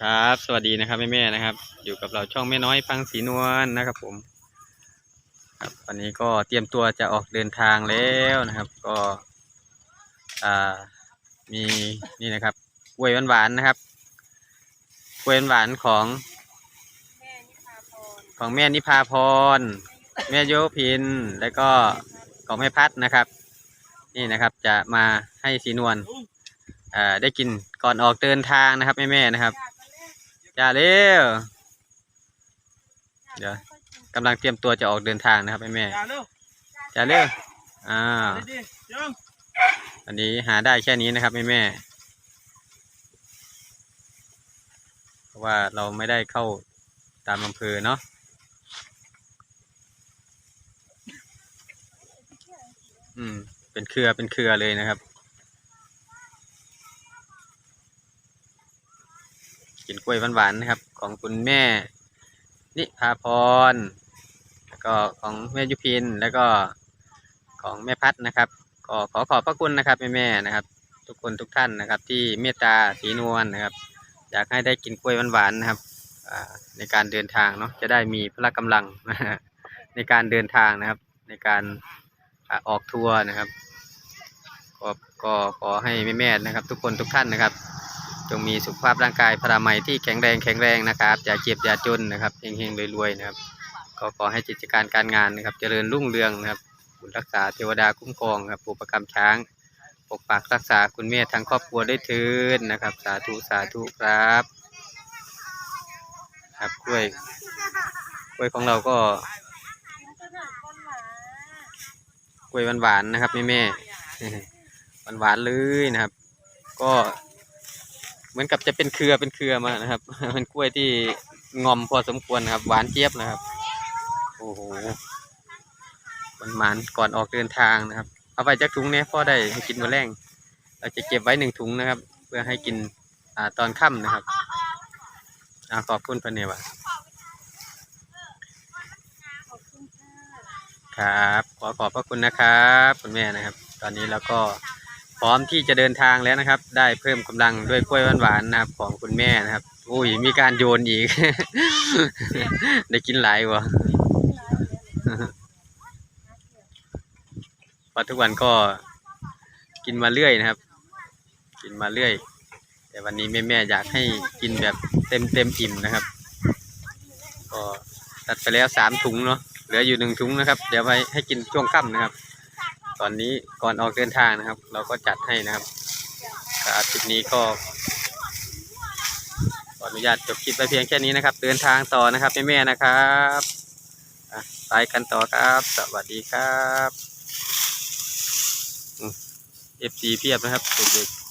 ครับ สวัสดีนะครับแม่ๆนะครับ อยู่กับเราช่องแม่น้อยฟังสีนวลนะครับผม ครับวันนี้ก็เตรียมตัวจะออกเดินทางแล้วนะครับ ก็อ่ามีนี่นะครับกล้วยหวานๆนะครับกล้วยหวานของของแม่นิพาพร แม่โยพิน แล้วก็ของแม่พัดนะครับ นี่นะครับจะมาให้สีนวลได้กินก่อนออกเดินทางนะครับแม่ๆนะครับ อยากมาเล่นอย่าเร็วอเดี๋ยวไม่ค่อกินกำลังเตรียมตัวจะออกเดินทางนะครับแม่แม่อย่าเร็วอย่าเร็วอ้าวไปดิยังอันนี้หาได้แค่นี้นะครับแม่แม่เพราะว่าเราไม่ได้เข้าตามอำเภอเนาะอืม เป็นเครือเป็นเครือเลยนะครับ กินกล้วยหวานๆนะครับ ของคุณแม่นิพาพร แล้วก็ของแม่ยุพิน แล้วก็ของแม่พัดนะครับ ก็ขอขอบพระคุณนะครับแม่ๆนะครับ ทุกคนทุกท่านนะครับ ที่เมตตาสีนวลนะครับ อยากให้ได้กินกล้วยหวานๆนะครับในการเดินทางเนาะจะได้มีพละกำลังในการเดินทางนะครับ ในการออกทัวร์นะครับก็ก็ขอให้แม่ๆนะครับ ทุกคนทุกท่านนะครับ จงมีสุขภาพร่างกายพรามัยที่แข็งแรงแข็งแรงนะครับอย่าเจ็บอย่าจนนะครับเฮงๆรวยๆนะครับก็ขอให้กิจการการงานนะครับ เจริญรุ่งเรืองนะครับบุญรักษาเทวดาคุ้มครองครับปุปกรรมช้าง ปกปักรักษาคุณแม่ทั้งครอบครัวได้ทินนะครับ สาธุสาธุครับครับกล้วยกล้วยของเราก็กล้วยหวานๆนะครับแม่แม่หวานๆเลยนะครับ ก็ เหมือนกับจะเป็นเครือเป็นเครือมานะครับ เป็นกล้วยที่งอมพอสมควรครับ หวานเจี๊ยบนะครับ โอ้โหมันหวานก่อนออกเดินทางนะครับ เอาไปจากถุงเนี่ยพ่อได้ให้กินมื้อแรงเราจะเก็บไว้หนึ่งถุงนะครับ เพื่อให้กินอ่าตอนค่ำนะครับอ่าขอบคุณพเนวะขอบคุณค่ะครับ ขอขอบพระคุณนะครับ คุณแม่นะครับ ตอนนี้เราก็ ร้อมที่จะเดินทางแล้วนะครับ ได้เพิ่มกำลังด้วยกล้วยหวานๆนะครับ ของคุณแม่นะครับ อุ้ยมีการโยนอีก ได้กินหลายวะเพราทุกวันก็กินมาเรื่อยนะครับ กินมาเรื่อย แต่วันนี้แม่แม่ๆอยากให้กินแบบเต็มเต็มอิ่มนะครับ ก็ตัดไปแล้วสามถุงเนาะเหลืออยู่หนึ่งถุงนะครับ เดี๋ยวไปให้กินช่วงค่ำนะครับ ตอนนี้ก่อนออกเดินทางนะครับ เราก็จัดให้นะครับครับคลิปนี้ก็ขออนุญาตจบคลิปไปเพียงแค่นี้นะครับ เดินทางต่อนะครับแม่แม่ๆนะครับไปกันต่อครับ สวัสดีครับเอฟซีเพียบนะครับเด็กๆ